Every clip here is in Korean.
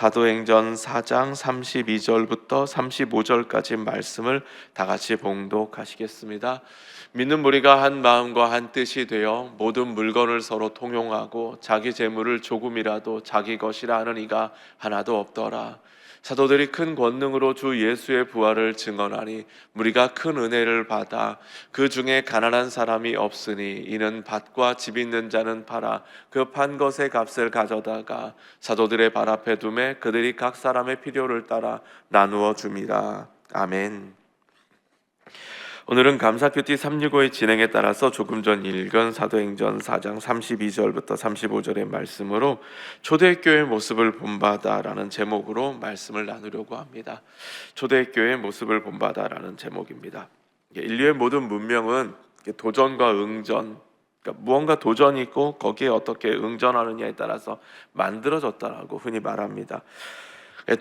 사도행전 4장 32절부터 35절까지 말씀을 다 같이 봉독하시겠습니다. 믿는 무리가 한 마음과 한 뜻이 되어 모든 물건을 서로 통용하고 자기 재물을 조금이라도 자기 것이라 하는 이가 하나도 없더라. 사도들이 큰 권능으로 주 예수의 부활을 증언하니 무리가 큰 은혜를 받아 그 중에 가난한 사람이 없으니 이는 밭과 집 있는 자는 팔아 그 판 것의 값을 가져다가 사도들의 발 앞에 두매 그들이 각 사람의 필요를 따라 나누어 줌이라 아멘. 오늘은 감사큐티 365의 진행에 따라서 조금 전 읽은 사도행전 4장 32절부터 35절의 말씀으로 초대교회의 모습을 본받아라는 제목으로 말씀을 나누려고 합니다. 초대교회의 모습을 본받아라는 제목입니다. 인류의 모든 문명은 도전과 응전, 그러니까 무언가 도전이 있고 거기에 어떻게 응전하느냐에 따라서 만들어졌다라고 흔히 말합니다.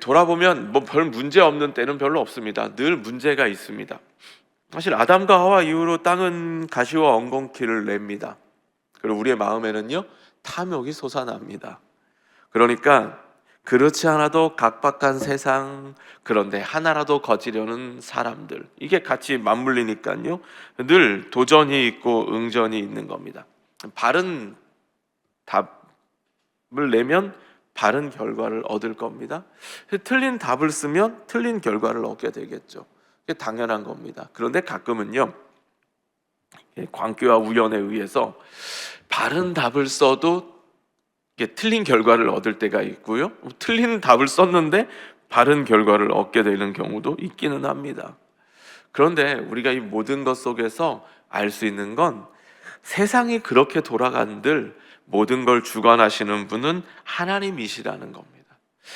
돌아보면 뭐 별 문제 없는 때는 별로 없습니다. 늘 문제가 있습니다. 사실 아담과 하와 이후로 땅은 가시와 엉겅퀴를 냅니다. 그리고 우리의 마음에는요 탐욕이 솟아납니다. 그러니까 그렇지 않아도 각박한 세상 그런데 하나라도 거지려는 사람들 이게 같이 맞물리니까요 늘 도전이 있고 응전이 있는 겁니다. 바른 답을 내면 바른 결과를 얻을 겁니다. 틀린 답을 쓰면 틀린 결과를 얻게 되겠죠. 당연한 겁니다. 그런데 가끔은요, 광기와 우연에 의해서 바른 답을 써도 틀린 결과를 얻을 때가 있고요. 틀린 답을 썼는데 바른 결과를 얻게 되는 경우도 있기는 합니다. 그런데 우리가 이 모든 것 속에서 알 수 있는 건 세상이 그렇게 돌아간들 모든 걸 주관하시는 분은 하나님이시라는 겁니다.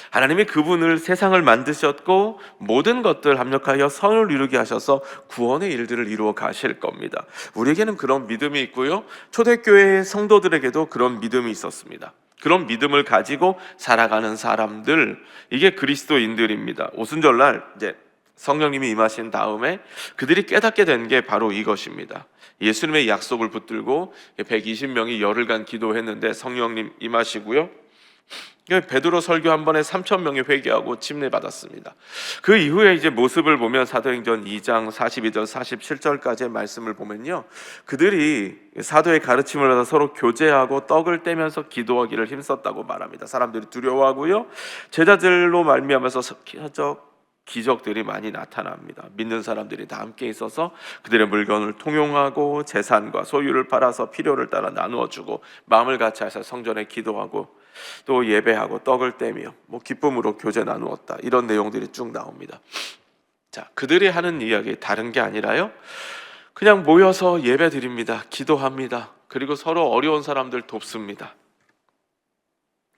하나님이 그분을 세상을 만드셨고 모든 것들 합력하여 선을 이루게 하셔서 구원의 일들을 이루어 가실 겁니다. 우리에게는 그런 믿음이 있고요. 초대교회 성도들에게도 그런 믿음이 있었습니다. 그런 믿음을 가지고 살아가는 사람들 이게 그리스도인들입니다. 오순절날 이제 성령님이 임하신 다음에 그들이 깨닫게 된 게 바로 이것입니다. 예수님의 약속을 붙들고 120명이 열흘간 기도했는데 성령님 임하시고요. 베드로 설교 한 번에 3천 명이 회개하고 침례 받았습니다. 그 이후에 이제 모습을 보면 사도행전 2장 42절 47절까지의 말씀을 보면요. 그들이 사도의 가르침을 받아 서로 교제하고 떡을 떼면서 기도하기를 힘썼다고 말합니다. 사람들이 두려워하고요. 제자들로 말미암아서 기적 기적들이 많이 나타납니다. 믿는 사람들이 다 함께 있어서 그들의 물건을 통용하고 재산과 소유를 팔아서 필요를 따라 나누어 주고 마음을 같이 해서 성전에 기도하고 또 예배하고 떡을 떼며 뭐 기쁨으로 교제 나누었다. 이런 내용들이 쭉 나옵니다. 자, 그들이 하는 이야기 다른 게 아니라요. 그냥 모여서 예배 드립니다. 기도합니다. 그리고 서로 어려운 사람들 돕습니다.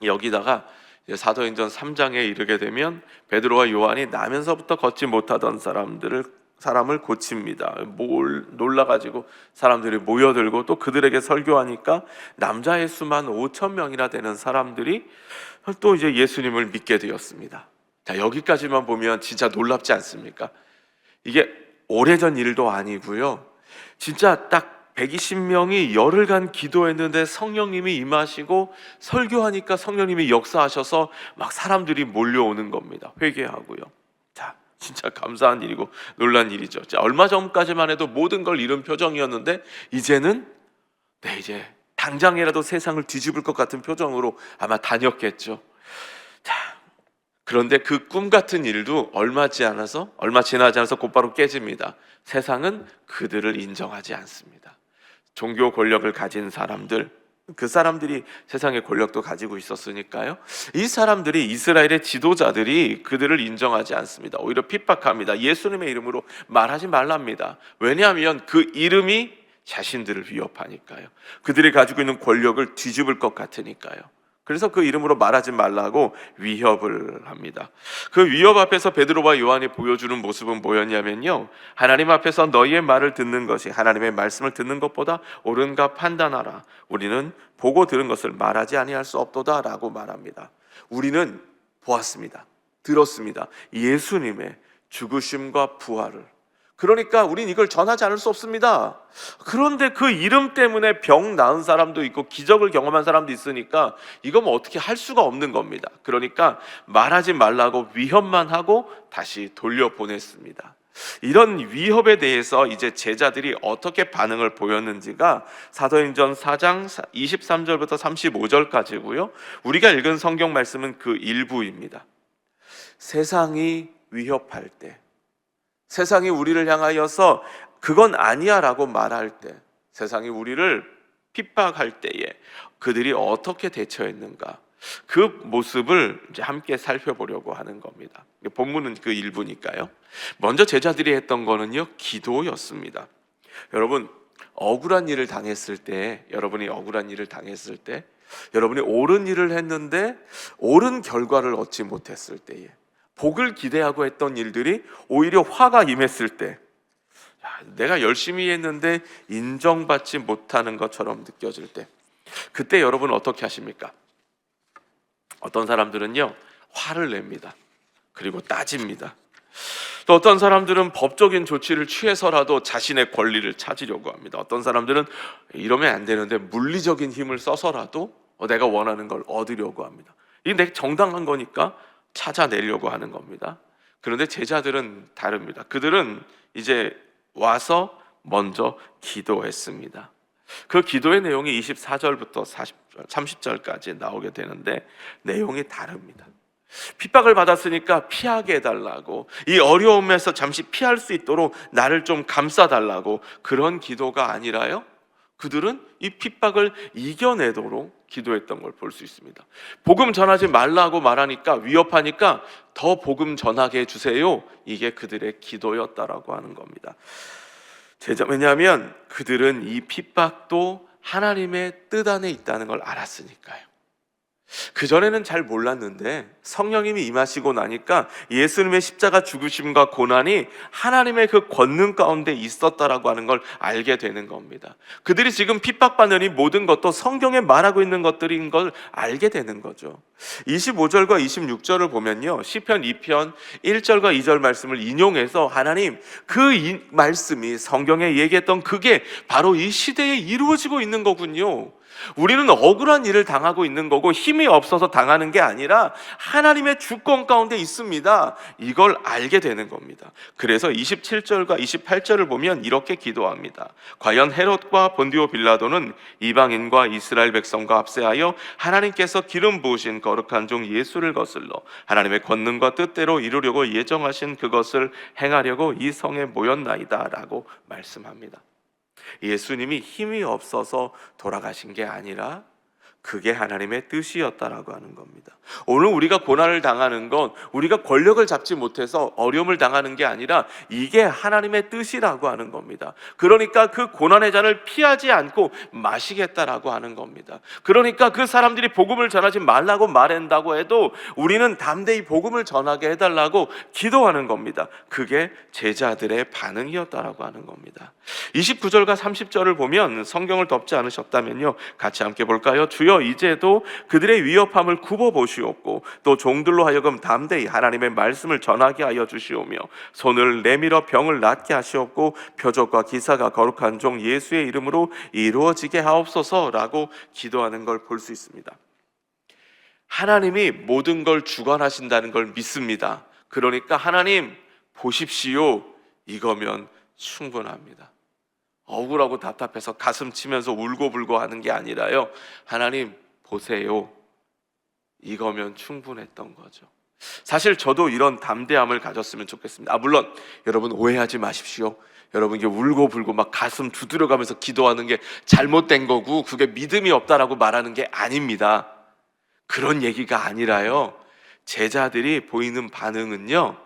여기다가 사도행전 3장에 이르게 되면 베드로와 요한이 나면서부터 걷지 못하던 사람들을 사람을 고칩니다. 뭘 놀라 가지고 사람들이 모여들고 또 그들에게 설교하니까 남자의 수만 5천 명이나 되는 사람들이 또 이제 예수님을 믿게 되었습니다. 자 여기까지만 보면 진짜 놀랍지 않습니까? 이게 오래전 일도 아니고요. 진짜 딱 120명이 열흘간 기도했는데 성령님이 임하시고 설교하니까 성령님이 역사하셔서 막 사람들이 몰려오는 겁니다. 회개하고요. 자, 진짜 감사한 일이고 놀란 일이죠. 자, 얼마 전까지만 해도 모든 걸 잃은 표정이었는데 이제는 네, 이제 당장이라도 세상을 뒤집을 것 같은 표정으로 아마 다녔겠죠. 자, 그런데 그 꿈 같은 일도 얼마 지 않아서 얼마 지나지 않아서 곧바로 깨집니다. 세상은 그들을 인정하지 않습니다. 종교 권력을 가진 사람들, 그 사람들이 세상의 권력도 가지고 있었으니까요. 이 사람들이 이스라엘의 지도자들이 그들을 인정하지 않습니다. 오히려 핍박합니다. 예수님의 이름으로 말하지 말랍니다. 왜냐하면 그 이름이 자신들을 위협하니까요. 그들이 가지고 있는 권력을 뒤집을 것 같으니까요. 그래서 그 이름으로 말하지 말라고 위협을 합니다. 그 위협 앞에서 베드로와 요한이 보여주는 모습은 뭐였냐면요. 하나님 앞에서 너희의 말을 듣는 것이 하나님의 말씀을 듣는 것보다 옳은가 판단하라. 우리는 보고 들은 것을 말하지 아니할 수 없도다라고 말합니다. 우리는 보았습니다. 들었습니다. 예수님의 죽으심과 부활을 그러니까 우린 이걸 전하지 않을 수 없습니다. 그런데 그 이름 때문에 병 나은 사람도 있고 기적을 경험한 사람도 있으니까 이거 뭐 어떻게 할 수가 없는 겁니다. 그러니까 말하지 말라고 위협만 하고 다시 돌려보냈습니다. 이런 위협에 대해서 이제 제자들이 어떻게 반응을 보였는지가 사도행전 4장 23절부터 35절까지고요. 우리가 읽은 성경 말씀은 그 일부입니다. 세상이 위협할 때 세상이 우리를 향하여서 그건 아니야 라고 말할 때, 세상이 우리를 핍박할 때에 그들이 어떻게 대처했는가 그 모습을 이제 함께 살펴보려고 하는 겁니다. 본문은 그 일부니까요. 먼저 제자들이 했던 거는요 기도였습니다. 여러분 억울한 일을 당했을 때, 여러분이 억울한 일을 당했을 때, 여러분이 옳은 일을 했는데 옳은 결과를 얻지 못했을 때에 복을 기대하고 했던 일들이 오히려 화가 임했을 때 야, 내가 열심히 했는데 인정받지 못하는 것처럼 느껴질 때 그때 여러분 어떻게 하십니까? 어떤 사람들은요 화를 냅니다. 그리고 따집니다. 또 어떤 사람들은 법적인 조치를 취해서라도 자신의 권리를 찾으려고 합니다. 어떤 사람들은 이러면 안 되는데 물리적인 힘을 써서라도 내가 원하는 걸 얻으려고 합니다. 이게 내 정당한 거니까 찾아내려고 하는 겁니다. 그런데 제자들은 다릅니다. 그들은 이제 와서 먼저 기도했습니다. 그 기도의 내용이 24절부터 40절, 30절까지 나오게 되는데 내용이 다릅니다. 핍박을 받았으니까 피하게 해달라고 이 어려움에서 잠시 피할 수 있도록 나를 좀 감싸달라고 그런 기도가 아니라요. 그들은 이 핍박을 이겨내도록 기도했던 걸 볼 수 있습니다. 복음 전하지 말라고 말하니까 위협하니까 더 복음 전하게 해주세요. 이게 그들의 기도였다라고 하는 겁니다. 왜냐하면 그들은 이 핍박도 하나님의 뜻 안에 있다는 걸 알았으니까요. 그 전에는 잘 몰랐는데 성령님이 임하시고 나니까 예수님의 십자가 죽으심과 고난이 하나님의 그 권능 가운데 있었다라고 하는 걸 알게 되는 겁니다. 그들이 지금 핍박받는 이 모든 것도 성경에 말하고 있는 것들인 걸 알게 되는 거죠. 25절과 26절을 보면요. 시편 2편 1절과 2절 말씀을 인용해서 하나님 그 이, 말씀이 성경에 얘기했던 그게 바로 이 시대에 이루어지고 있는 거군요. 우리는 억울한 일을 당하고 있는 거고 힘이 없어서 당하는 게 아니라 하나님의 주권 가운데 있습니다. 이걸 알게 되는 겁니다. 그래서 27절과 28절을 보면 이렇게 기도합니다. 과연 헤롯과 본디오 빌라도는 이방인과 이스라엘 백성과 합세하여 하나님께서 기름 부으신 거룩한 종 예수를 거슬러 하나님의 권능과 뜻대로 이루려고 예정하신 그것을 행하려고 이 성에 모였나이다라고 말씀합니다. 예수님이 힘이 없어서 돌아가신 게 아니라 그게 하나님의 뜻이었다라고 하는 겁니다. 오늘 우리가 고난을 당하는 건 우리가 권력을 잡지 못해서 어려움을 당하는 게 아니라 이게 하나님의 뜻이라고 하는 겁니다. 그러니까 그 고난의 잔을 피하지 않고 마시겠다라고 하는 겁니다. 그러니까 그 사람들이 복음을 전하지 말라고 말한다고 해도 우리는 담대히 복음을 전하게 해달라고 기도하는 겁니다. 그게 제자들의 반응이었다라고 하는 겁니다. 29절과 30절을 보면 성경을 덮지 않으셨다면요. 같이 함께 볼까요? 주여 이제도 그들의 위협함을 굽어 보시옵고 또 종들로 하여금 담대히 하나님의 말씀을 전하게 하여 주시오며 손을 내밀어 병을 낫게 하시옵고 표적과 기사가 거룩한 종 예수의 이름으로 이루어지게 하옵소서라고 기도하는 걸 볼 수 있습니다. 하나님이 모든 걸 주관하신다는 걸 믿습니다. 그러니까 하나님 보십시오. 이거면 충분합니다. 억울하고 답답해서 가슴 치면서 울고불고 하는 게 아니라요. 하나님 보세요. 이거면 충분했던 거죠. 사실 저도 이런 담대함을 가졌으면 좋겠습니다. 아 물론 여러분 오해하지 마십시오. 여러분 이게 울고 불고 막 가슴 두드려가면서 기도하는 게 잘못된 거고 그게 믿음이 없다라고 말하는 게 아닙니다. 그런 얘기가 아니라요. 제자들이 보이는 반응은요.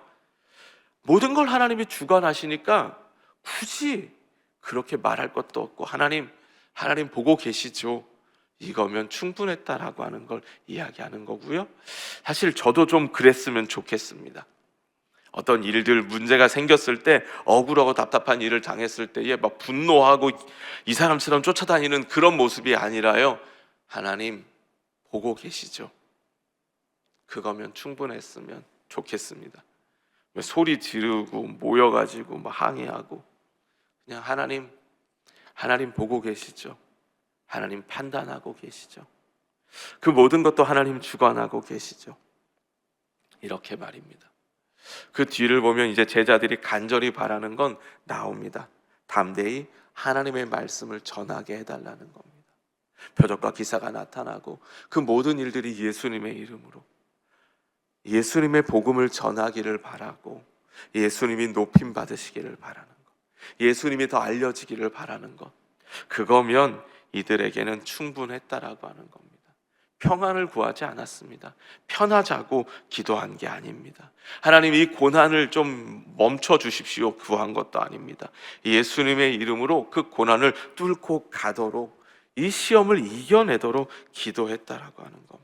모든 걸 하나님이 주관하시니까 굳이 그렇게 말할 것도 없고 하나님 하나님 보고 계시죠. 이거면 충분했다라고 하는 걸 이야기하는 거고요. 사실 저도 좀 그랬으면 좋겠습니다. 어떤 일들 문제가 생겼을 때 억울하고 답답한 일을 당했을 때에 막 분노하고 이 사람처럼 쫓아다니는 그런 모습이 아니라요. 하나님 보고 계시죠. 그거면 충분했으면 좋겠습니다. 소리 지르고 모여가지고 막 항의하고 그냥 하나님 하나님 보고 계시죠. 하나님 판단하고 계시죠. 그 모든 것도 하나님 주관하고 계시죠. 이렇게 말입니다. 그 뒤를 보면 이제 제자들이 간절히 바라는 건 나옵니다. 담대히 하나님의 말씀을 전하게 해달라는 겁니다. 표적과 기사가 나타나고 그 모든 일들이 예수님의 이름으로 예수님의 복음을 전하기를 바라고 예수님이 높임 받으시기를 바라는 것. 예수님이 더 알려지기를 바라는 것. 그거면 이들에게는 충분했다라고 하는 겁니다. 평안을 구하지 않았습니다. 편하자고 기도한 게 아닙니다. 하나님 이 고난을 좀 멈춰 주십시오 구한 것도 아닙니다. 예수님의 이름으로 그 고난을 뚫고 가도록 이 시험을 이겨내도록 기도했다라고 하는 겁니다.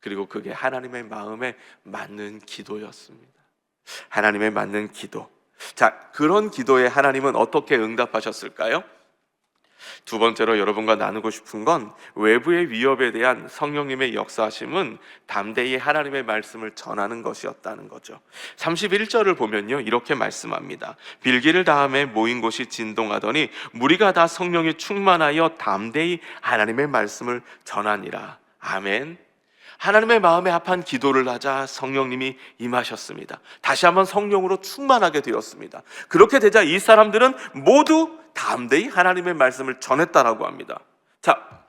그리고 그게 하나님의 마음에 맞는 기도였습니다. 하나님의 맞는 기도. 자, 그런 기도에 하나님은 어떻게 응답하셨을까요? 두 번째로 여러분과 나누고 싶은 건 외부의 위협에 대한 성령님의 역사하심은 담대히 하나님의 말씀을 전하는 것이었다는 거죠. 31절을 보면요. 이렇게 말씀합니다. 빌기를 다음에 모인 곳이 진동하더니 무리가 다 성령이 충만하여 담대히 하나님의 말씀을 전하니라. 아멘. 하나님의 마음에 합한 기도를 하자 성령님이 임하셨습니다. 다시 한번 성령으로 충만하게 되었습니다. 그렇게 되자 이 사람들은 모두 담대히 하나님의 말씀을 전했다라고 합니다. 자,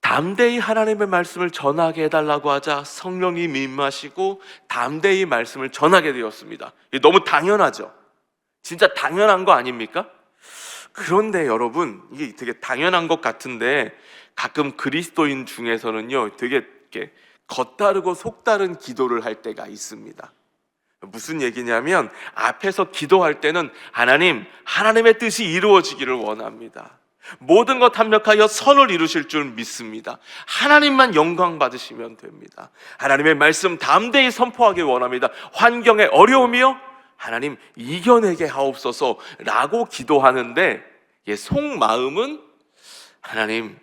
담대히 하나님의 말씀을 전하게 해달라고 하자 성령이 임하시고 담대히 말씀을 전하게 되었습니다. 너무 당연하죠. 진짜 당연한 거 아닙니까? 그런데 여러분, 이게 되게 당연한 것 같은데 가끔 그리스도인 중에서는요, 되게 이렇게 겉다르고 속다른 기도를 할 때가 있습니다. 무슨 얘기냐면 앞에서 기도할 때는 하나님, 하나님의 뜻이 이루어지기를 원합니다. 모든 것 합력하여 선을 이루실 줄 믿습니다. 하나님만 영광 받으시면 됩니다. 하나님의 말씀 담대히 선포하기 원합니다. 환경의 어려움이요? 하나님 이겨내게 하옵소서라고 기도하는데 예, 속마음은 하나님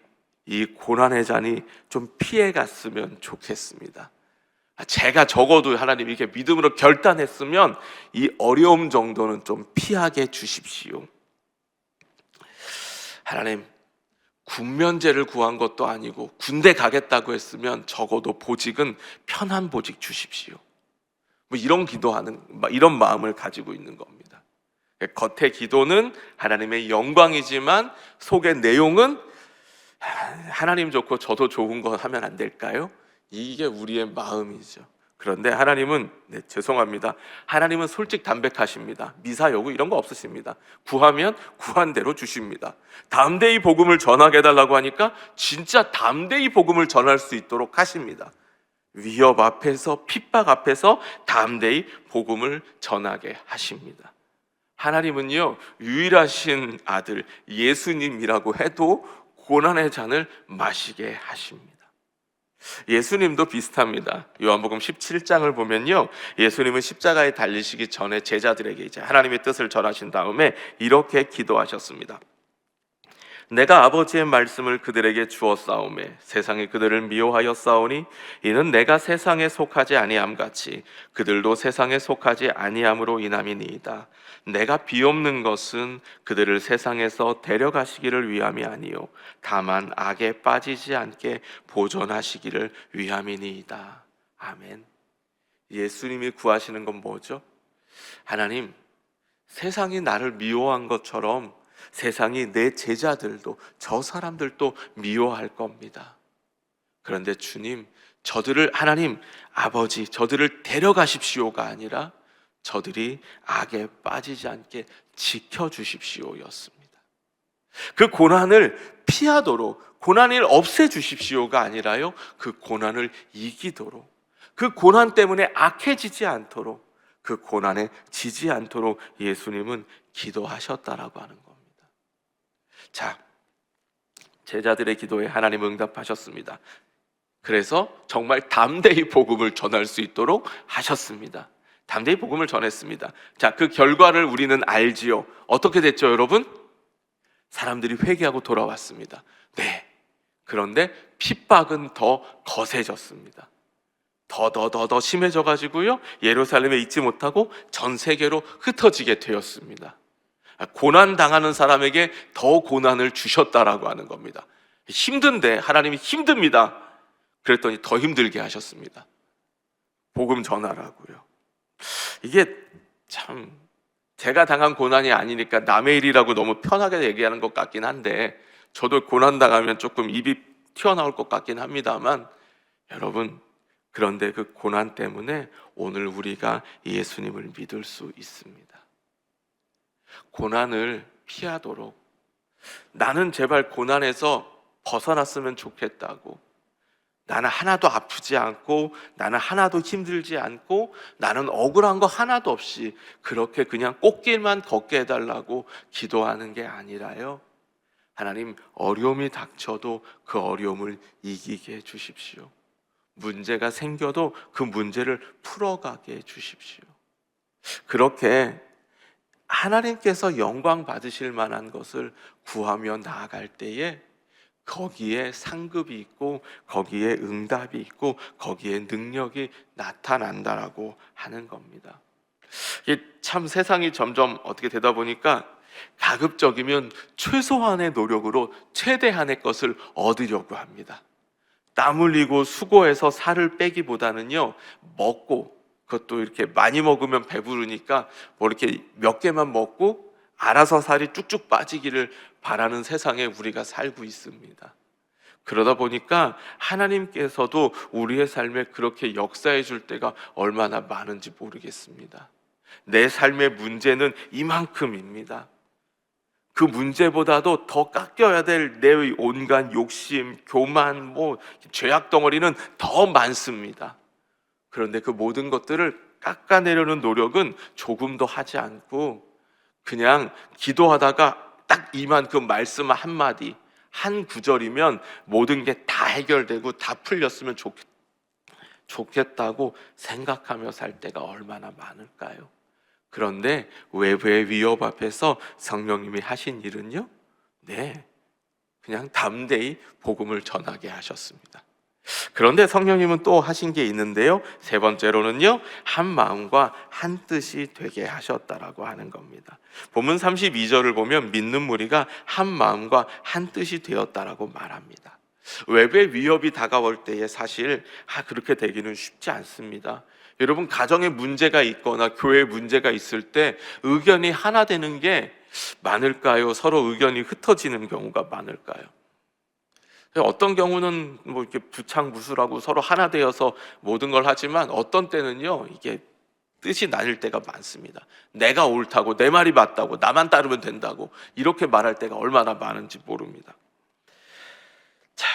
이 고난의 잔이 좀 피해 갔으면 좋겠습니다. 제가 적어도 하나님 이렇게 믿음으로 결단했으면 이 어려움 정도는 좀 피하게 주십시오. 하나님 군면제를 구한 것도 아니고 군대 가겠다고 했으면 적어도 보직은 편한 보직 주십시오. 뭐 이런 기도하는 이런 마음을 가지고 있는 겁니다. 겉의 기도는 하나님의 영광이지만 속의 내용은 하나님 좋고 저도 좋은 거 하면 안 될까요? 이게 우리의 마음이죠. 그런데 하나님은 네, 죄송합니다. 하나님은 솔직 담백하십니다. 미사 여구 이런 거 없으십니다. 구하면 구한 대로 주십니다. 담대히 복음을 전하게 해달라고 하니까 진짜 담대히 복음을 전할 수 있도록 하십니다. 위협 앞에서 핍박 앞에서 담대히 복음을 전하게 하십니다. 하나님은요 유일하신 아들 예수님이라고 해도 고난의 잔을 마시게 하십니다. 예수님도 비슷합니다. 요한복음 17장을 보면요. 예수님은 십자가에 달리시기 전에 제자들에게 이제 하나님의 뜻을 전하신 다음에 이렇게 기도하셨습니다. 내가 아버지의 말씀을 그들에게 주었사오매 세상이 그들을 미워하여 싸우니 이는 내가 세상에 속하지 아니함 같이 그들도 세상에 속하지 아니함으로 인함이니이다. 내가 비옵는 것은 그들을 세상에서 데려가시기를 위함이 아니요 다만 악에 빠지지 않게 보존하시기를 위함이니이다. 아멘. 예수님이 구하시는 건 뭐죠? 하나님, 세상이 나를 미워한 것처럼 세상이 내 제자들도 저 사람들도 미워할 겁니다. 그런데 주님, 저들을 하나님 아버지 저들을 데려가십시오가 아니라 저들이 악에 빠지지 않게 지켜 주십시오였습니다. 그 고난을 피하도록 고난을 없애 주십시오가 아니라요. 그 고난을 이기도록 그 고난 때문에 악해지지 않도록 그 고난에 지지 않도록 예수님은 기도하셨다라고 하는 겁니다. 자, 제자들의 기도에 하나님 응답하셨습니다. 그래서 정말 담대히 복음을 전할 수 있도록 하셨습니다. 담대히 복음을 전했습니다. 자, 그 결과를 우리는 알지요. 어떻게 됐죠, 여러분? 사람들이 회개하고 돌아왔습니다. 네. 그런데 핍박은 더 거세졌습니다. 더 더 더더더 심해져 가지고요. 예루살렘에 있지 못하고 전 세계로 흩어지게 되었습니다. 고난 당하는 사람에게 더 고난을 주셨다라고 하는 겁니다. 힘든데 하나님이 힘듭니다. 그랬더니 더 힘들게 하셨습니다. 복음 전하라고요. 이게 참 제가 당한 고난이 아니니까 남의 일이라고 너무 편하게 얘기하는 것 같긴 한데 저도 고난 당하면 조금 입이 튀어나올 것 같긴 합니다만 여러분 그런데 그 고난 때문에 오늘 우리가 예수님을 믿을 수 있습니다. 고난을 피하도록 나는 제발 고난에서 벗어났으면 좋겠다고 나는 하나도 아프지 않고 나는 하나도 힘들지 않고 나는 억울한 거 하나도 없이 그렇게 그냥 꽃길만 걷게 해달라고 기도하는 게 아니라요. 하나님 어려움이 닥쳐도 그 어려움을 이기게 해 주십시오. 문제가 생겨도 그 문제를 풀어가게 해 주십시오. 그렇게 하나님께서 영광 받으실 만한 것을 구하며 나아갈 때에 거기에 상급이 있고 거기에 응답이 있고 거기에 능력이 나타난다라고 하는 겁니다. 참 세상이 점점 어떻게 되다 보니까 가급적이면 최소한의 노력으로 최대한의 것을 얻으려고 합니다. 땀 흘리고 수고해서 살을 빼기보다는요 먹고 그것도 이렇게 많이 먹으면 배부르니까 뭐 이렇게 몇 개만 먹고 알아서 살이 쭉쭉 빠지기를 바라는 세상에 우리가 살고 있습니다. 그러다 보니까 하나님께서도 우리의 삶에 그렇게 역사해 줄 때가 얼마나 많은지 모르겠습니다. 내 삶의 문제는 이만큼입니다. 그 문제보다도 더 깎여야 될 내 온갖 욕심, 교만, 뭐 죄악 덩어리는 더 많습니다. 그런데 그 모든 것들을 깎아내려는 노력은 조금도 하지 않고 그냥 기도하다가 딱 이만큼 말씀 한마디, 한 구절이면 모든 게 다 해결되고 다 풀렸으면 좋, 좋겠다고 생각하며 살 때가 얼마나 많을까요? 그런데 외부의 위협 앞에서 성령님이 하신 일은요? 네. 그냥 담대히 복음을 전하게 하셨습니다. 그런데 성령님은 또 하신 게 있는데요. 세 번째로는요. 한 마음과 한 뜻이 되게 하셨다라고 하는 겁니다. 본문 32절을 보면 믿는 무리가 한 마음과 한 뜻이 되었다라고 말합니다. 외부의 위협이 다가올 때에 사실 아, 그렇게 되기는 쉽지 않습니다. 여러분 가정에 문제가 있거나 교회에 문제가 있을 때 의견이 하나 되는 게 많을까요? 서로 의견이 흩어지는 경우가 많을까요? 어떤 경우는 뭐 이렇게 부창무술하고 서로 하나 되어서 모든 걸 하지만 어떤 때는요 이게 뜻이 나뉠 때가 많습니다. 내가 옳다고 내 말이 맞다고 나만 따르면 된다고 이렇게 말할 때가 얼마나 많은지 모릅니다. 자,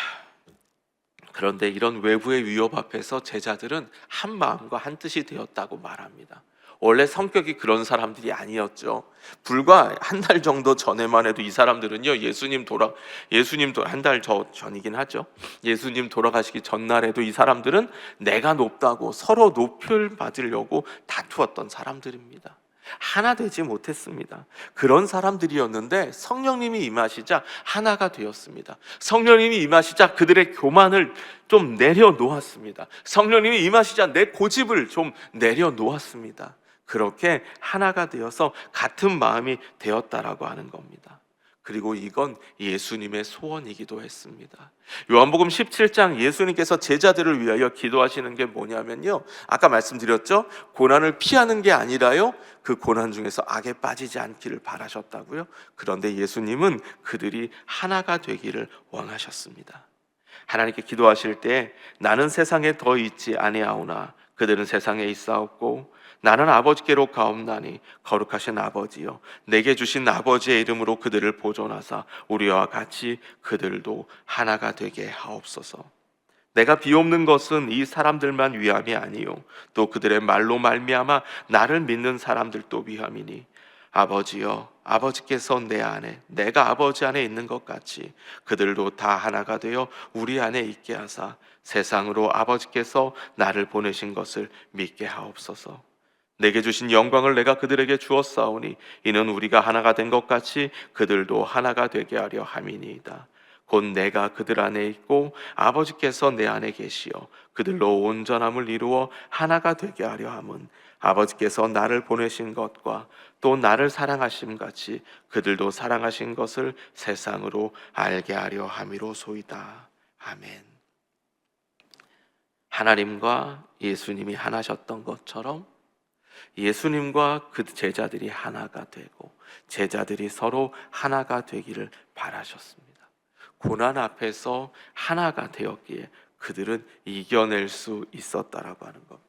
그런데 이런 외부의 위협 앞에서 제자들은 한 마음과 한 뜻이 되었다고 말합니다. 원래 성격이 그런 사람들이 아니었죠. 불과 한 달 정도 전에만 해도 이 사람들은요 예수님 돌아 예수님 한 달 전이긴 하죠. 예수님 돌아가시기 전날에도 이 사람들은 내가 높다고 서로 높을 받으려고 다투었던 사람들입니다. 하나 되지 못했습니다. 그런 사람들이었는데 성령님이 임하시자 하나가 되었습니다. 성령님이 임하시자 그들의 교만을 좀 내려놓았습니다. 성령님이 임하시자 내 고집을 좀 내려놓았습니다. 그렇게 하나가 되어서 같은 마음이 되었다라고 하는 겁니다. 그리고 이건 예수님의 소원이기도 했습니다. 요한복음 17장 예수님께서 제자들을 위하여 기도하시는 게 뭐냐면요. 아까 말씀드렸죠. 고난을 피하는 게 아니라요. 그 고난 중에서 악에 빠지지 않기를 바라셨다고요. 그런데 예수님은 그들이 하나가 되기를 원하셨습니다. 하나님께 기도하실 때 나는 세상에 더 있지 아니하오나 그들은 세상에 있사옵고 나는 아버지께로 가옵나니 거룩하신 아버지여 내게 주신 아버지의 이름으로 그들을 보존하사 우리와 같이 그들도 하나가 되게 하옵소서. 내가 비옵는 것은 이 사람들만 위함이 아니요 또 그들의 말로 말미암아 나를 믿는 사람들도 위함이니 아버지여 아버지께서 내 안에 내가 아버지 안에 있는 것 같이 그들도 다 하나가 되어 우리 안에 있게 하사 세상으로 아버지께서 나를 보내신 것을 믿게 하옵소서. 내게 주신 영광을 내가 그들에게 주었사오니 이는 우리가 하나가 된 것 같이 그들도 하나가 되게 하려 함이니이다. 곧 내가 그들 안에 있고 아버지께서 내 안에 계시어 그들로 온전함을 이루어 하나가 되게 하려 함은 아버지께서 나를 보내신 것과 또 나를 사랑하심 같이 그들도 사랑하신 것을 세상으로 알게 하려 함이로소이다. 아멘. 하나님과 예수님이 하나셨던 것처럼 예수님과 그 제자들이 하나가 되고 제자들이 서로 하나가 되기를 바라셨습니다. 고난 앞에서 하나가 되었기에 그들은 이겨낼 수 있었다라고 하는 겁니다.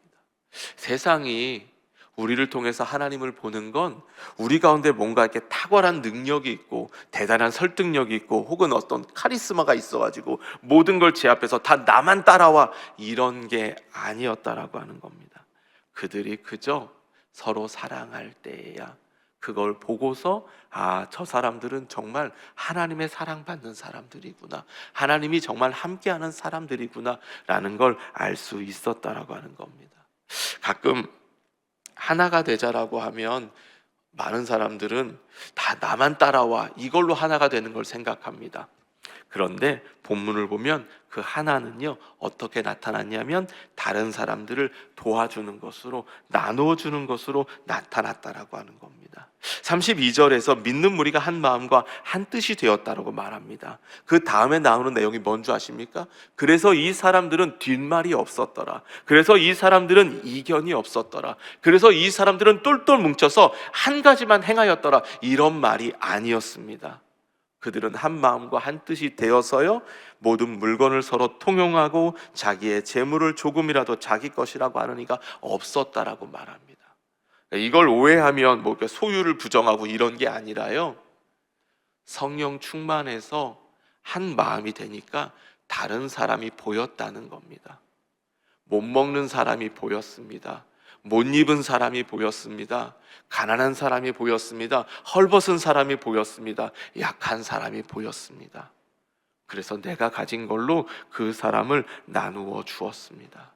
세상이 우리를 통해서 하나님을 보는 건 우리 가운데 뭔가 이렇게 탁월한 능력이 있고 대단한 설득력이 있고 혹은 어떤 카리스마가 있어가지고 모든 걸제 앞에서 다 나만 따라와 이런 게 아니었다라고 하는 겁니다. 그들이 그저 서로 사랑할 때에야 그걸 보고서 아, 저 사람들은 정말 하나님의 사랑받는 사람들이구나. 하나님이 정말 함께하는 사람들이구나. 라는 걸 알 수 있었다라고 하는 겁니다. 가끔 하나가 되자라고 하면 많은 사람들은 다 나만 따라와 이걸로 하나가 되는 걸 생각합니다. 그런데 본문을 보면 그 하나는요 어떻게 나타났냐면 다른 사람들을 도와주는 것으로 나누어 주는 것으로 나타났다라고 하는 겁니다. 32절에서 믿는 무리가 한 마음과 한 뜻이 되었다라고 말합니다. 그 다음에 나오는 내용이 뭔 줄 아십니까? 그래서 이 사람들은 뒷말이 없었더라. 그래서 이 사람들은 이견이 없었더라. 그래서 이 사람들은 똘똘 뭉쳐서 한 가지만 행하였더라. 이런 말이 아니었습니다. 그들은 한 마음과 한 뜻이 되어서요 모든 물건을 서로 통용하고 자기의 재물을 조금이라도 자기 것이라고 하는 이가 없었다라고 말합니다. 이걸 오해하면 뭐 소유를 부정하고 이런 게 아니라요 성령 충만해서 한 마음이 되니까 다른 사람이 보였다는 겁니다. 못 먹는 사람이 보였습니다. 못 입은 사람이 보였습니다. 가난한 사람이 보였습니다. 헐벗은 사람이 보였습니다. 약한 사람이 보였습니다. 그래서 내가 가진 걸로 그 사람을 나누어 주었습니다.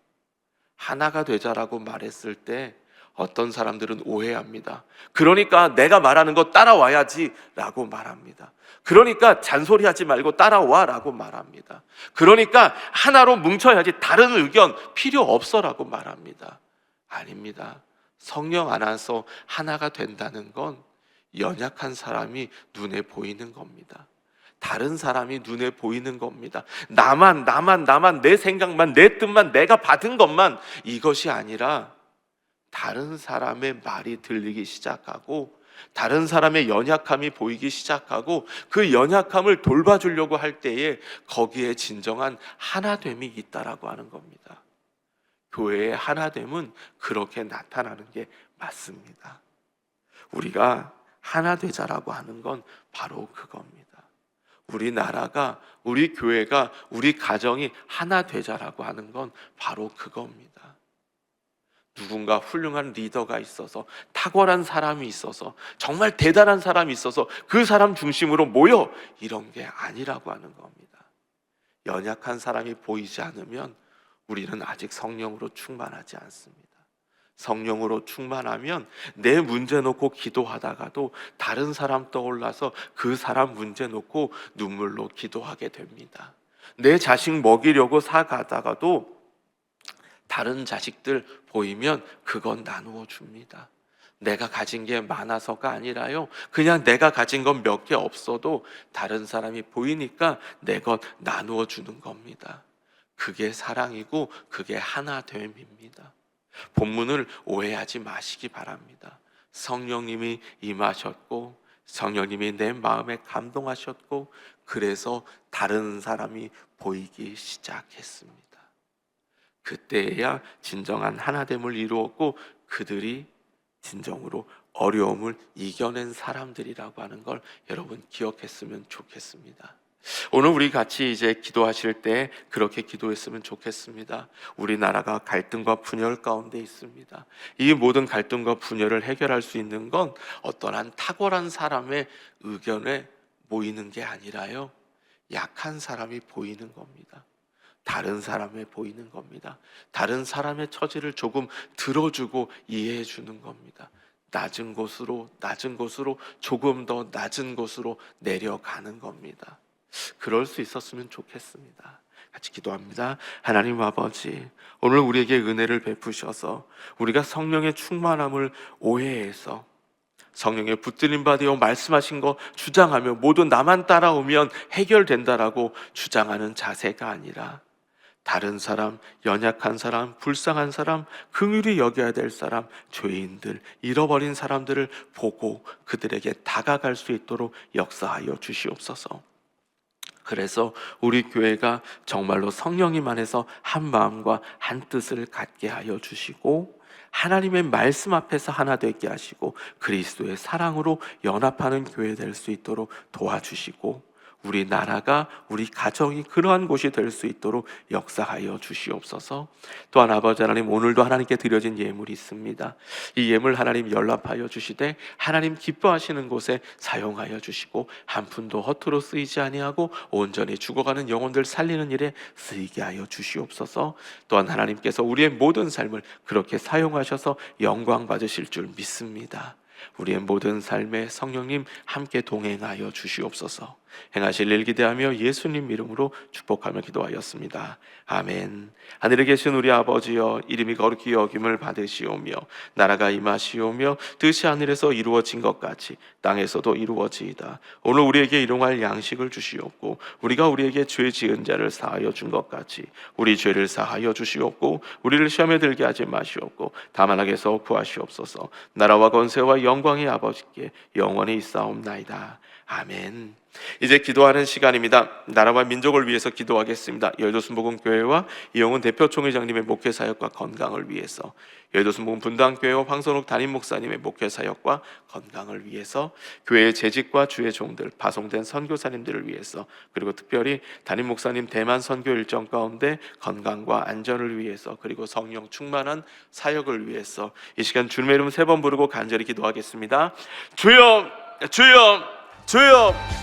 하나가 되자라고 말했을 때 어떤 사람들은 오해합니다. 그러니까 내가 말하는 거 따라와야지 라고 말합니다. 그러니까 잔소리하지 말고 따라와 라고 말합니다. 그러니까 하나로 뭉쳐야지 다른 의견 필요 없어 라고 말합니다. 아닙니다. 성령 안에서 하나가 된다는 건 연약한 사람이 눈에 보이는 겁니다. 다른 사람이 눈에 보이는 겁니다. 나만, 나만, 나만, 내 생각만, 내 뜻만, 내가 받은 것만 이것이 아니라 다른 사람의 말이 들리기 시작하고 다른 사람의 연약함이 보이기 시작하고 그 연약함을 돌봐주려고 할 때에 거기에 진정한 하나됨이 있다라고 하는 겁니다. 교회의 하나됨은 그렇게 나타나는 게 맞습니다. 우리가 하나 되자라고 하는 건 바로 그겁니다. 우리 나라가, 우리 교회가, 우리 가정이 하나 되자라고 하는 건 바로 그겁니다. 누군가 훌륭한 리더가 있어서 탁월한 사람이 있어서 정말 대단한 사람이 있어서 그 사람 중심으로 모여 이런 게 아니라고 하는 겁니다. 연약한 사람이 보이지 않으면 우리는 아직 성령으로 충만하지 않습니다. 성령으로 충만하면 내 문제 놓고 기도하다가도 다른 사람 떠올라서 그 사람 문제 놓고 눈물로 기도하게 됩니다. 내 자식 먹이려고 사가다가도 다른 자식들 보이면 그건 나누어 줍니다. 내가 가진 게 많아서가 아니라요. 그냥 내가 가진 건 몇 개 없어도 다른 사람이 보이니까 내 것 나누어 주는 겁니다. 그게 사랑이고 그게 하나됨입니다. 본문을 오해하지 마시기 바랍니다. 성령님이 임하셨고 성령님이 내 마음에 감동하셨고 그래서 다른 사람이 보이기 시작했습니다. 그때야 진정한 하나됨을 이루었고 그들이 진정으로 어려움을 이겨낸 사람들이라고 하는 걸 여러분 기억했으면 좋겠습니다. 오늘 우리 같이 이제 기도하실 때 그렇게 기도했으면 좋겠습니다. 우리나라가 갈등과 분열 가운데 있습니다. 이 모든 갈등과 분열을 해결할 수 있는 건 어떠한 탁월한 사람의 의견에 모이는 게 아니라요. 약한 사람이 보이는 겁니다. 다른 사람에 보이는 겁니다. 다른 사람의 처지를 조금 들어주고 이해해 주는 겁니다. 낮은 곳으로, 낮은 곳으로, 조금 더 낮은 곳으로 내려가는 겁니다. 그럴 수 있었으면 좋겠습니다. 같이 기도합니다. 하나님 아버지, 오늘 우리에게 은혜를 베푸셔서 우리가 성령의 충만함을 오해해서 성령의 붙들림 받으어 말씀하신 거 주장하며 모두 나만 따라오면 해결된다라고 주장하는 자세가 아니라 다른 사람, 연약한 사람, 불쌍한 사람, 긍휼히 여겨야 될 사람, 죄인들, 잃어버린 사람들을 보고 그들에게 다가갈 수 있도록 역사하여 주시옵소서. 그래서 우리 교회가 정말로 성령님 안에서 한 마음과 한 뜻을 갖게 하여 주시고 하나님의 말씀 앞에서 하나 되게 하시고 그리스도의 사랑으로 연합하는 교회 될 수 있도록 도와주시고 우리 나라가 우리 가정이 그러한 곳이 될 수 있도록 역사하여 주시옵소서. 또한 아버지 하나님 오늘도 하나님께 드려진 예물이 있습니다. 이 예물 하나님 연락하여 주시되 하나님 기뻐하시는 곳에 사용하여 주시고 한 푼도 허투루 쓰이지 아니하고 온전히 죽어가는 영혼들 살리는 일에 쓰이게 하여 주시옵소서. 또한 하나님께서 우리의 모든 삶을 그렇게 사용하셔서 영광 받으실 줄 믿습니다. 우리의 모든 삶에 성령님 함께 동행하여 주시옵소서. 행하실 일 기대하며 예수님 이름으로 축복하며 기도하였습니다. 아멘. 하늘에 계신 우리 아버지여 이름이 거룩히 여김을 받으시오며 나라가 임하시오며 뜻이 하늘에서 이루어진 것 같이 땅에서도 이루어지이다. 오늘 우리에게 일용할 양식을 주시옵고 우리가 우리에게 죄 지은 자를 사하여 준 것 같이 우리 죄를 사하여 주시옵고 우리를 시험에 들게 하지 마시옵고 다만 악에서 구하시옵소서. 나라와 권세와 영광이 아버지께 영원히 있사옵나이다. 아멘. 이제 기도하는 시간입니다. 나라와 민족을 위해서 기도하겠습니다. 열도순복음 교회와 이영훈 대표 총회장님의 목회 사역과 건강을 위해서, 열도순복음 분당교회와 황선욱 담임 목사님의 목회 사역과 건강을 위해서, 교회의 재직과 주의 종들, 파송된 선교사님들을 위해서, 그리고 특별히 담임 목사님 대만 선교 일정 가운데 건강과 안전을 위해서, 그리고 성령 충만한 사역을 위해서 이 시간 주님의 이름 세 번 부르고 간절히 기도하겠습니다. 주여, 주여, 주여.